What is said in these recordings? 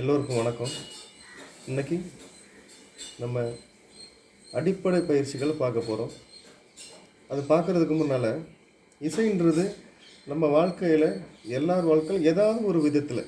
எல்லோருக்கும் வணக்கம். இன்னைக்கு நம்ம அடிப்படை பயிற்சிகளை பார்க்க போகிறோம் அது பார்க்குறதுக்கு முன்னால் இசைன்றது நம்ம வாழ்க்கையில் எல்லார் வாழ்க்கையில் ஏதாவது ஒரு விதத்தில்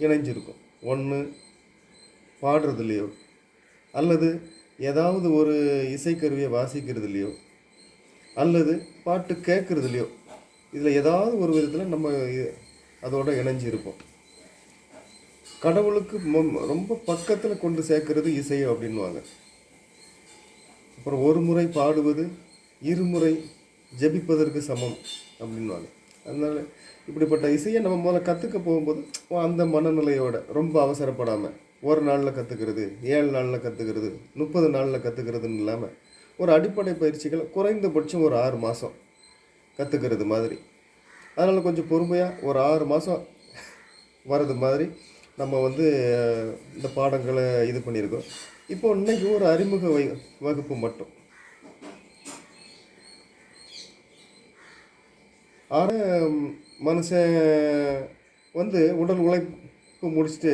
இணைஞ்சிருக்கும். ஒன்று பாடுறதுலையோ அல்லது ஏதாவது ஒரு இசைக்கருவியை வாசிக்கிறதுலையோ அல்லது பாட்டு கேட்குறதுலையோ இதில் ஏதாவது ஒரு விதத்தில் நம்ம அதோடு அதோட இணைஞ்சிருப்போம். கடவுளுக்கு மொ- ரொம்ப பக்கத்தில் கொண்டு சேர்க்கறது இசை அப்படின்வாங்க அப்புறம் ஒரு முறை பாடுவது இருமுறை ஜெபிப்பதற்கு சமம் அப்படின்வாங்க அதனால் இப்படிப்பட்ட இசையை நம்ம முதல்ல கற்றுக்க போகும்போது அந்த மனநிலையோட ரொம்ப அவசரப்படாமல் ஒரு நாளில் கற்றுக்கிறது ஏழு நாளில் கற்றுக்கிறது முப்பது நாளில் கற்றுக்கிறதுன்னு இல்லாமல் ஒரு அடிப்படை பயிற்சிகள் குறைந்தபட்சம் ஒரு ஆறு மாதம் கற்றுக்கிறது மாதிரி. அதனால் கொஞ்சம் பொறுமையாக ஒரு ஆறு மாதம் வர்றது மாதிரி நம்ம வந்து இந்த பாடங்களை இது பண்ணியிருக்கோம். இப்போ இன்னைக்கு ஒரு அறிமுக வை வகுப்பு மட்டும். ஆக மனுஷன் வந்து உடல் உழைப்பு முடிச்சுட்டு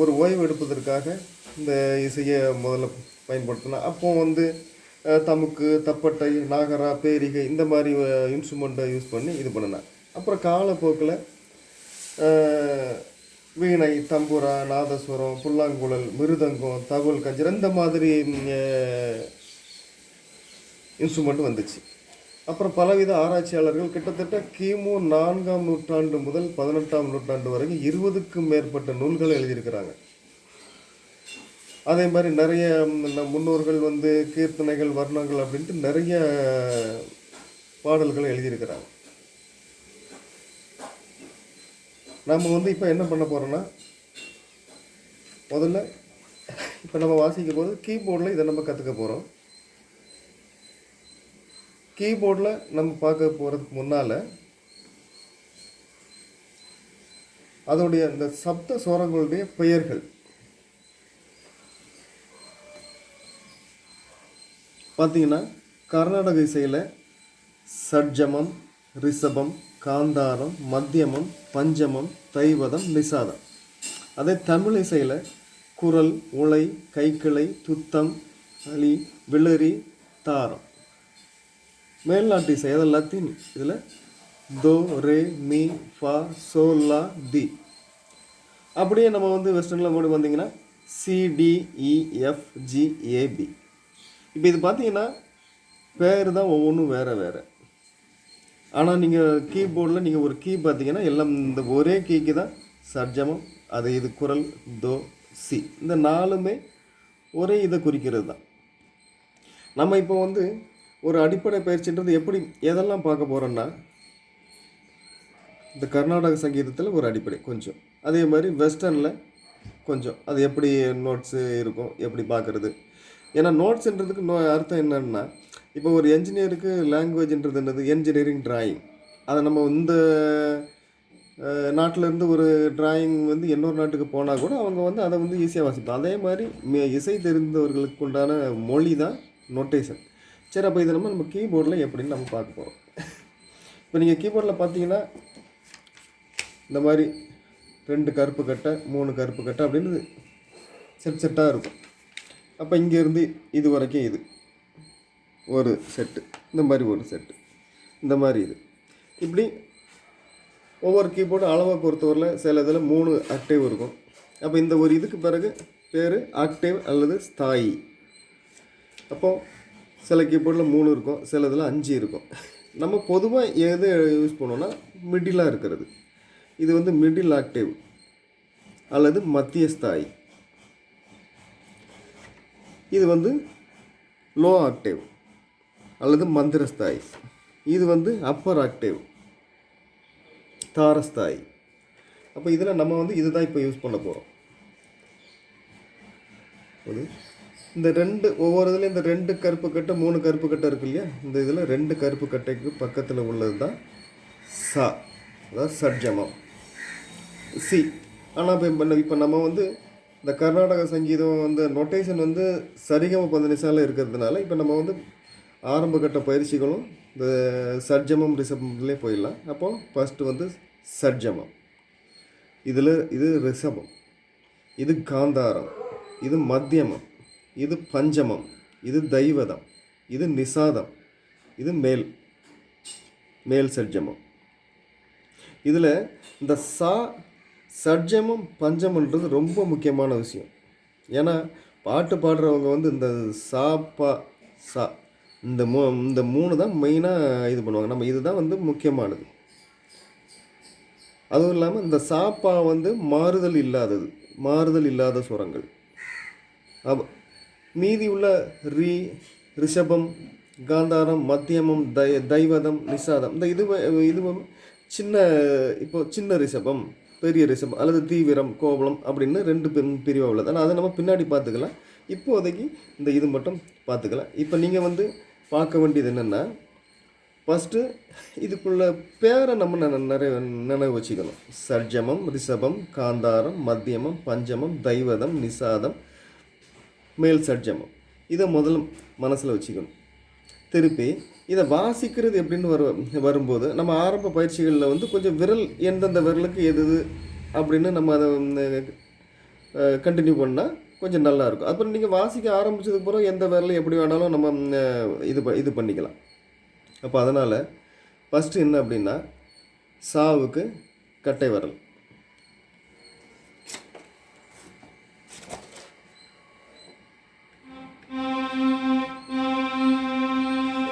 ஒரு ஓய்வு எடுப்பதற்காக இந்த இசையை முதல்ல பயன்படுத்தினா அப்போ வந்து தமுக்கு தப்பட்டை நாகரா பேரிகை இந்த மாதிரி இன்ஸ்ட்ருமெண்ட்டை யூஸ் பண்ணி இது பண்ணினேன் அப்புறம் காலப்போக்கில் வீணை தம்புரா நாதஸ்வரம் புல்லாங்குழல் மிருதங்கம் தகவல் கஞ்சர் இந்த மாதிரி இன்ஸ்ட்ருமெண்ட் வந்துச்சு. அப்புறம் பலவித ஆராய்ச்சியாளர்கள் கிட்டத்தட்ட கிமு நான்காம் நூற்றாண்டு முதல் பதினெட்டாம் நூற்றாண்டு வரைக்கும் இருபதுக்கும் மேற்பட்ட நூல்களை எழுதியிருக்கிறாங்க. அதே மாதிரி நிறைய முன்னோர்கள் வந்து கீர்த்தனைகள் வர்ணங்கள் அப்படின்ட்டு நிறைய பாடல்களை எழுதியிருக்கிறாங்க. நம்ம வந்து இப்போ என்ன பண்ண போகிறோன்னா முதல்ல இப்போ நம்ம வாசிக்கும் போது கீபோர்டில் இதை நம்ம கற்றுக்க போகிறோம் கீபோர்டில் நம்ம பார்க்க போகிறதுக்கு முன்னால் அதோடைய அந்த சப்த சோரங்களுடைய பெயர்கள். பார்த்தீங்கன்னா கர்நாடக இசையில் சட்ஜமம் ரிஷபம் காந்தாரம் மத்தியமம் பஞ்சமம் தைவதம் நிசாதம் அதே தமிழ் இசையில் குரல் உலை கைக்கிளை துத்தம் அலி விளரி தாரம். மேல்நாட்டு இசை அதை லத்தீன். இதில் தோ ரே மீ ஃபா சோ லா தி. அப்படியே நம்ம வந்து வெஸ்டர்னில் கூட வந்தீங்கன்னா சிடிஇஎஃப்ஜிஏபி e, இப்போ இது பார்த்தீங்கன்னா பேர் தான் ஒவ்வொன்றும் வேறு வேறு. ஆனால் நீங்கள் கீபோர்டில் நீங்கள் ஒரு கீ பார்த்தீங்கன்னா எல்லாம் இந்த ஒரே கீக்கு தான் சர்ஜமம் அது இது குரல் தோ சி. இந்த நாலுமே ஒரே இதை குறிக்கிறது தான். நம்ம இப்போ வந்து ஒரு அடிப்படை பயிற்சின்றது எப்படி எதெல்லாம் பார்க்க போகிறோன்னா இந்த கர்நாடக சங்கீதத்தில் ஒரு அடிப்படை கொஞ்சம். அதே மாதிரி வெஸ்டர்னில் கொஞ்சம். அது எப்படி நோட்ஸு இருக்கும் எப்படி பார்க்குறது? ஏன்னா நோட்ஸுன்றதுக்கு நோ அர்த்தம் என்னென்னா இப்போ ஒரு என்ஜினியருக்கு லாங்குவேஜ்ன்றது என்னது? என்ஜினியரிங் டிராயிங் அதை நம்ம இந்த நாட்டிலேருந்து இருந்து ஒரு டிராயிங் வந்து இன்னொரு நாட்டுக்கு போனால் கூட அவங்க வந்து அதை வந்து ஈஸியாக வாசிப்பாங்க. அதே மாதிரி மி- இசை தெரிந்தவர்களுக்கு உண்டான மொழி தான் நோட்டேஷன் சரி அப்போ இதை நம்ம நம்ம கீபோர்டில் எப்படின்னு நம்ம பார்க்க போகிறோம் இப்போ நீங்கள் கீபோர்டில் பார்த்தீங்கன்னா இந்த மாதிரி ரெண்டு கருப்பு கட்டை மூணு கருப்பு கட்டை அப்படின்னு செட் செட்டாக இருக்கும். அப்போ இங்கேருந்து இது வரைக்கும் இது. ஒரு செட்டு இந்த மாதிரி ஒரு செட்டு இந்த மாதிரி இது. இப்படி ஒவ்வொரு கீபோர்டு அளவை பொறுத்தவரையில் சில இதில் மூணு ஆக்டேவ் இருக்கும். அப்போ இந்த ஒரு இதுக்கு பிறகு பேர் ஆக்டேவ் அல்லது ஸ்தாயி. அப்போது சில கீபோர்டில் மூணு இருக்கும் சில இதில் அஞ்சு இருக்கும். நம்ம பொதுவாக எது யூஸ் பண்ணோன்னா மிடிலாக இருக்கிறது. இது வந்து மிடில் ஆக்டேவ் அல்லது மத்திய ஸ்தாயி. இது வந்து லோ ஆக்டேவ் அல்லது மந்திரஸ்தாய். இது வந்து அப்பர் ஆக்டிவ் தாரஸ்தாய். அப்போ இதில் நம்ம வந்து இதுதான் இப்போ யூஸ் பண்ண போகிறோம் ஒரு இந்த ரெண்டு ஒவ்வொரு இதில் இந்த ரெண்டு கருப்பு கட்டை மூணு கருப்பு கட்டை இருக்கு இல்லையா? இந்த இதில் ரெண்டு கருப்பு கட்டைக்கு பக்கத்தில் உள்ளது தான் சா அதாவது சட்ஜமம். சி ஆனால் இப்போ இப்போ நம்ம வந்து இந்த கர்நாடக சங்கீதம் வந்து நொட்டேஷன் வந்து சரிகம பந்தனிசால இருக்கிறதுனால இப்போ நம்ம வந்து ஆரம்பகட்ட பயிற்சிகளும் இந்த சர்ஜமம் ரிசப்லே போயிடலாம். அப்போது ஃபஸ்ட்டு வந்து சட்ஜமம் இதில் இது ரிஷபம். இது காந்தாரம். இது மத்தியமம். இது பஞ்சமம். இது தெய்வதம். இது நிசாதம் இது மேல். மேல் சட்ஜமம் இதில் இந்த சா சட்ஜமம் பஞ்சமன்றது ரொம்ப முக்கியமான விஷயம். ஏன்னா பாட்டு பாடுறவங்க வந்து இந்த சா பா சா இந்த மூ இந்த மூணு தான் மெயினாக இது பண்ணுவாங்க. நம்ம இதுதான் வந்து முக்கியமானது. அதுவும் இல்லாமல் இந்த சாப்பா வந்து மாறுதல் இல்லாதது. மாறுதல் இல்லாத சுரங்கள். அப் மீதி உள்ள ரி ரிஷபம் காந்தாரம் மத்தியமம் தை தைவதம் நிஷாதம். இந்த இது இதுவும் சின்ன இப்போ சின்ன ரிஷபம் பெரிய ரிஷபம் அல்லது தீவிரம் கோபலம் அப்படின்னு ரெண்டு பிரிவாக உள்ளது. ஆனால் அதை நம்ம பின்னாடி பார்த்துக்கலாம். இப்போதைக்கு இந்த இது மட்டும் பார்த்துக்கலாம். இப்போ நீங்கள் வந்து பார்க்க வேண்டியது என்னென்னா ஃபஸ்ட்டு இதுக்குள்ள பேரை நம்ம நிறைய நினைவு வச்சுக்கணும். சர்ஜமம் ரிஷபம் காந்தாரம் மத்தியமம் பஞ்சமம் தைவதம் நிசாதம் மேல் சர்ஜமம். இதை முதல்ல மனசில் வச்சுக்கணும். திருப்பி இதை வாசிக்கிறது எப்படின்னு வரு வரும்போது நம்ம ஆரம்ப பயிற்சிகளில் வந்து கொஞ்சம் விரல் எந்தெந்த விரலுக்கு எது எது அப்படின்னு நம்ம அதை கண்டினியூ பண்ணால் கொஞ்சம் நல்லா இருக்கும் அப்புறம் நீங்கள் வாசிக்க ஆரம்பிச்சதுக்கு பிறகு எந்த விரலும் எப்படி வேணாலும் நம்ம இது ப- இது பண்ணிக்கலாம். அப்போ அதனால் ஃபஸ்ட்டு என்ன அப்படின்னா சாவுக்கு கட்டை விரல்.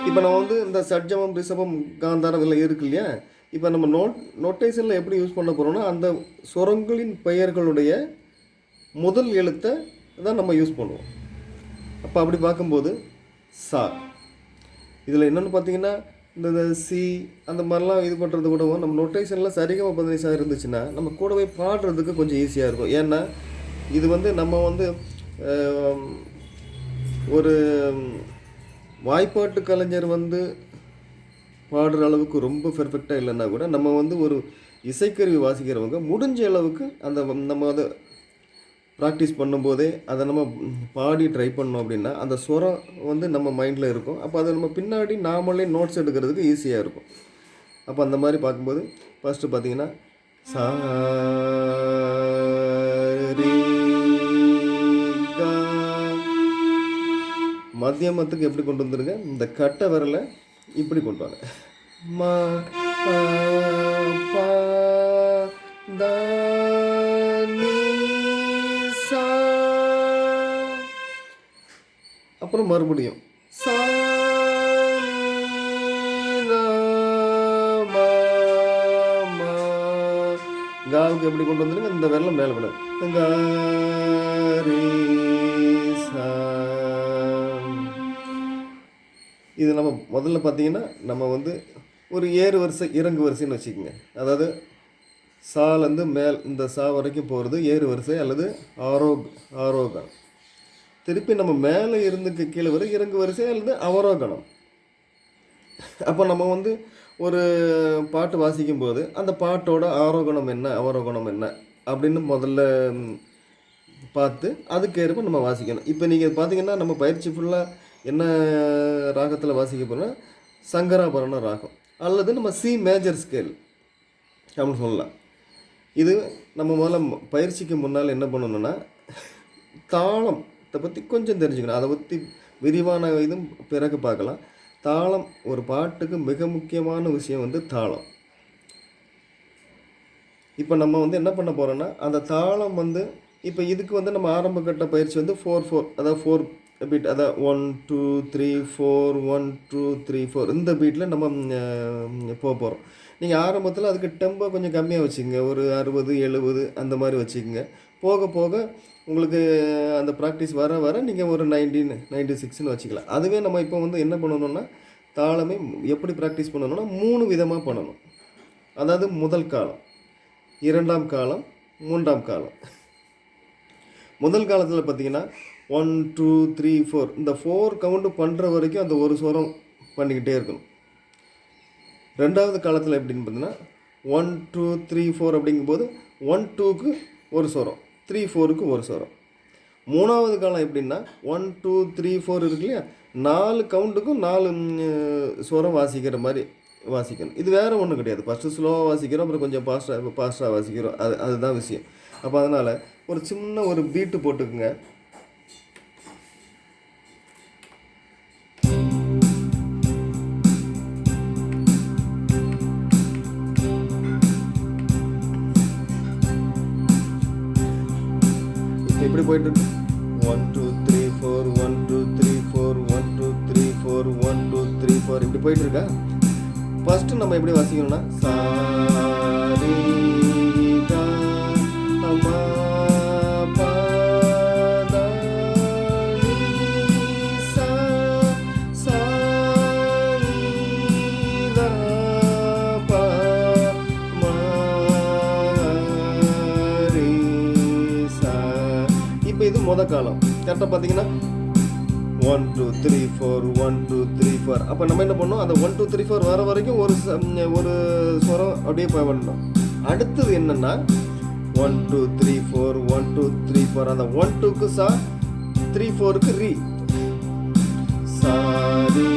இப்போ நம்ம வந்து இந்த சட்ஜமம் ரிஷபம் காந்தாரம் இதெல்லாம் இருக்கு இல்லையா? இப்போ நம்ம நோட் நோட்டேஷனில் எப்படி யூஸ் பண்ண போகிறோம்னா அந்த சுரங்களின் பெயர்களுடைய முதல் எழுத்தை தான் நம்ம யூஸ் பண்ணுவோம். அப்போ அப்படி பார்க்கும்போது சா இதில் என்னென்னு பார்த்தீங்கன்னா இந்த இந்த சி அந்த மாதிரிலாம் இது பண்ணுறது கூடவும் நம்ம நொட்டேஷனில் சரிகம பதினைசாக இருந்துச்சுன்னா நம்ம கூடவே பாடுறதுக்கு கொஞ்சம் ஈஸியாக இருக்கும். ஏன்னா இது வந்து நம்ம வந்து ஒரு வாய்ப்பாட்டு கலைஞர் வந்து பாடுற அளவுக்கு ரொம்ப பெர்ஃபெக்டாக இல்லைன்னா கூட நம்ம வந்து ஒரு இசைக்கருவி வாசிக்கிறவங்க முடிஞ்ச அளவுக்கு அந்த நம்ம அதை ப்ராக்டிஸ் பண்ணும்போதே அதை நம்ம பாடி ட்ரை பண்ணோம் அப்படின்னா அந்த சுரம் வந்து நம்ம மைண்டில் இருக்கும். அப்போ அதை நம்ம பின்னாடி நாமளே நோட்ஸ் எடுக்கிறதுக்கு ஈஸியாக இருக்கும். அப்போ அந்த மாதிரி பார்க்கும்போது ஃபஸ்ட்டு பார்த்தீங்கன்னா சா மத்தியமத்துக்கு எப்படி கொண்டு வந்துருங்க? இந்த கட்டை விரலை இப்படி கொண்டு வாங்க. மா பா, பா, தா, நீ, அப்புறம் மறுபடியும். சா, மா, மா. காவுக்கு எப்படி கொண்டு வந்துருங்க? இந்த விரலை மேலே விட. கா, ரீ, இது நம்ம முதல்ல பார்த்தீங்கன்னா நம்ம வந்து ஒரு ஏறு வரிசை இறங்கு வரிசைன்னு வச்சுக்கோங்க. அதாவது சாலேருந்து மேல் இந்த சா வரைக்கும் போகிறது ஏறு வரிசை அல்லது ஆரோக் ஆரோகம் திருப்பி நம்ம மேலே இருந்துக்கு கீழே வர இறங்கு வரிசையாக அல்லது அவரோகணம். அப்போ நம்ம வந்து ஒரு பாட்டு வாசிக்கும் போது அந்த பாட்டோட ஆரோகணம் என்ன அவரோகணம் என்ன அப்படின்னு முதல்ல பார்த்து அதுக்கேற்ப நம்ம வாசிக்கணும். இப்போ நீங்கள் பார்த்தீங்கன்னா நம்ம பயிற்சி ஃபுல்லாக என்ன ராகத்தில் வாசிக்க போகிறோம்னா சங்கராபரண ராகம் அல்லது நம்ம சி மேஜர் ஸ்கேல் அப்படின்னு சொல்லலாம். இது நம்ம முதல்ல பயிற்சிக்கு முன்னால் என்ன பண்ணணும்னா அதை பற்றி கொஞ்சம் தெரிஞ்சுக்கணும். அதை பற்றி விரிவான இதுவும் பிறகு பார்க்கலாம். தாளம் ஒரு பாட்டுக்கு மிக முக்கியமான விஷயம் வந்து தாளம். இப்போ நம்ம வந்து என்ன பண்ண போகிறோன்னா அந்த தாளம் வந்து இப்போ இதுக்கு வந்து நம்ம ஆரம்ப கட்ட பயிற்சி வந்து ஃபோர் ஃபோர் அதாவது ஃபோர் பீட் அதாவது one two three four one two three four இந்த பீட்டில் நம்ம போக போகிறோம் நீங்கள் ஆரம்பத்தில் அதுக்கு டெம்போ கொஞ்சம் கம்மியாக வச்சுக்கோங்க. ஒரு அறுபது எழுபது அந்த மாதிரி வச்சுக்கோங்க. போக போக உங்களுக்கு அந்த ப்ராக்டிஸ் வர வர நீங்கள் ஒரு நைன்டீன் நைன்டி சிக்ஸ்னு வச்சுக்கலாம். அதுவே நம்ம இப்போ வந்து என்ன பண்ணணும்னா தாளமே எப்படி ப்ராக்டிஸ் பண்ணணும்னா மூணு விதமாக பண்ணணும். அதாவது முதல் காலம் இரண்டாம் காலம் மூன்றாம் காலம். முதல் காலத்தில் பார்த்தீங்கன்னா ஒன் டூ த்ரீ ஃபோர் இந்த ஃபோர் கவுண்டு பண்ணுற வரைக்கும் அந்த ஒரு ஸ்வரம் பண்ணிக்கிட்டே இருக்கணும். ரெண்டாவது காலத்தில் எப்படின்னு பார்த்தீங்கன்னா ஒன் டூ த்ரீ ஃபோர் அப்படிங்கும்போது ஒன் டூக்கு ஒரு ஸ்வரம். த்ரீ ஃபோருக்கு ஒரு சரம். மூணாவது காலம் எப்படின்னா ஒன் டூ த்ரீ ஃபோர் இருக்கு இல்லையா? நாலு கவுண்ட்டுக்கும் நாலு ஸ்வரம் வாசிக்கிற மாதிரி வாசிக்கணும். இது வேறு ஒன்றும் கிடையாது. ஃபஸ்ட்டு ஸ்லோவாக வாசிக்கிறோம் அப்புறம் கொஞ்சம் ஃபாஸ்ட்டாக ஃபாஸ்ட்டாக வாசிக்கிறோம். அது அதுதான் விஷயம். அப்போ அதனால் ஒரு சின்ன ஒரு பீட்டு போட்டுக்குங்க. போயிட்டு one two three four one two three four one two three four one two three four இப்படி போயிட்டு இருக்கா ஃபஸ்ட்டு நம்ம எப்படி வாசிக்கணும்னா சா மொதல் காலம் கரெக்டாக பார்த்தீங்கன்னா one two three four one two three four அப்போ நம்ம என்ன பண்ணோம்? அந்த ஒன் டூ த்ரீ ஃபோர் வர வரைக்கும் ஒரு ஒரு ஸ்வரம் அப்படியே போய் பண்ணணும். அடுத்தது என்னன்னா one two three four one two three four அந்த ஒன் டூக்கு சா த்ரீ ஃபோருக்கு ரீ. சாரி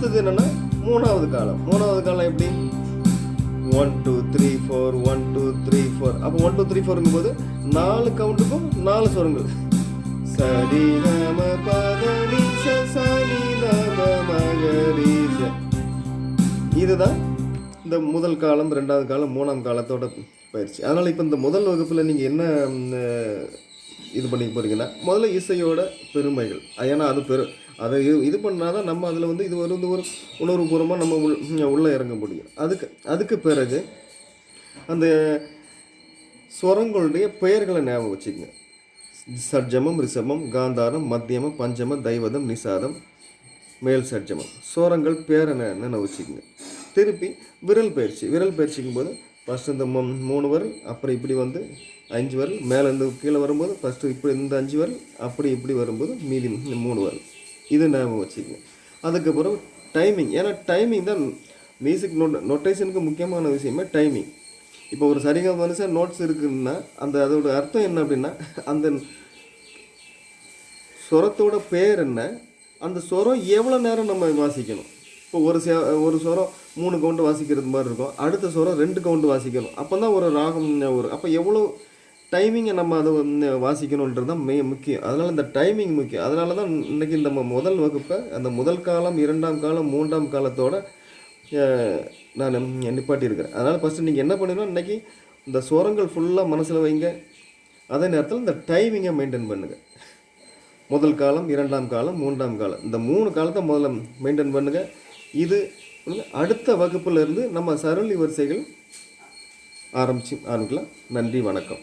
அடுத்தது என்னன்னா மூணாவது காலம். மூணாவது காலம் எப்படி? One two three four one two three four அப்போ ஒன் டூ த்ரீ ஃபோருங்கும் போது நாலு கவுண்ட்டுக்கும் நாலு சொரங்கள். சரி நம பதனி சரி நம மகரீச இதுதான் இந்த முதல் காலம் ரெண்டாவது காலம் மூணாம் காலத்தோட பயிற்சி. அதனால் இப்போ இந்த முதல் வகுப்பில் நீங்கள் என்ன இது பண்ணிக்க போகிறீங்கன்னா முதல்ல இசையோட பெருமைகள். ஏன்னா அது பெரு அதை இது இது பண்ணால் தான் நம்ம அதில் வந்து இது ஒரு வந்து ஒரு உணர்வுபூர்வமாக நம்ம உள் உள்ளே இறங்க முடியும். அதுக்கு அதுக்கு பிறகு அந்த ஸ்வரங்களுடைய பெயர்களை ஞாபகம் வச்சுக்கோங்க. சட்ஜமம் ரிஷபம் காந்தாரம் மத்தியமம் பஞ்சமம் தைவதம் நிசாதம் மேல் சட்ஜமம் சோரங்கள் பேரை நெ- நினைவு வச்சுக்கோங்க. திருப்பி விரல் பயிற்சி. விரல் பயிற்சிக்கும் போது ஃபஸ்ட்டு இந்த மூணு வரல் அப்புறம் இப்படி வந்து அஞ்சு வரல் மேலேருந்து கீழே வரும்போது ஃபஸ்ட்டு இப்படி இந்த அஞ்சு வரல் அப்படி இப்படி வரும்போது மீதி மூணு வரல் இது ஞாபகம் வச்சுக்கோங்க. அதுக்கப்புறம் டைமிங் ஏன்னா டைமிங் தான் மியூசிக் நோட் நொட்டேஷனுக்கு முக்கியமான விஷயமே டைமிங் இப்போ ஒரு சரிகா மனுஷன் நோட்ஸ் இருக்குன்னா அந்த அதோட அர்த்தம் என்ன அப்படின்னா அந்த சொரத்தோட பேர் என்ன அந்த சொரம் எவ்வளோ நேரம் நம்ம வாசிக்கணும்? இப்போ ஒரு சே ஒரு சொரம் மூணு கவுண்டு வாசிக்கிறது மாதிரி இருக்கும். அடுத்த சொரம் ரெண்டு கவுண்டு வாசிக்கணும். அப்போ தான் ஒரு ராகம் ஒரு அப்போ எவ்வளோ டைமிங்கை நம்ம அதை வாசிக்கணுன்றது தான் மே முக்கியம். அதனால் இந்த டைமிங் முக்கியம். அதனால தான் இன்றைக்கி நம்ம முதல் வகுப்பை அந்த முதல் காலம் இரண்டாம் காலம் மூன்றாம் காலத்தோட நான் நிப்பாட்டியிருக்கிறேன். அதனால் ஃபஸ்ட்டு நீங்கள் என்ன பண்ணணும் இன்றைக்கி இந்த சுரங்கள் ஃபுல்லாக மனசில் வைங்க. அதே நேரத்தில் இந்த டைமிங்கை மெயின்டைன் பண்ணுங்கள் முதல் காலம் இரண்டாம் காலம் மூன்றாம் காலம். இந்த மூணு காலத்தை முதல்ல மெயின்டைன் பண்ணுங்கள் இது அடுத்த வகுப்பிலிருந்து நம்ம சரளி வரிசைகள் ஆரம்பிச்சு ஆரம்பிக்கலாம். நன்றி வணக்கம்.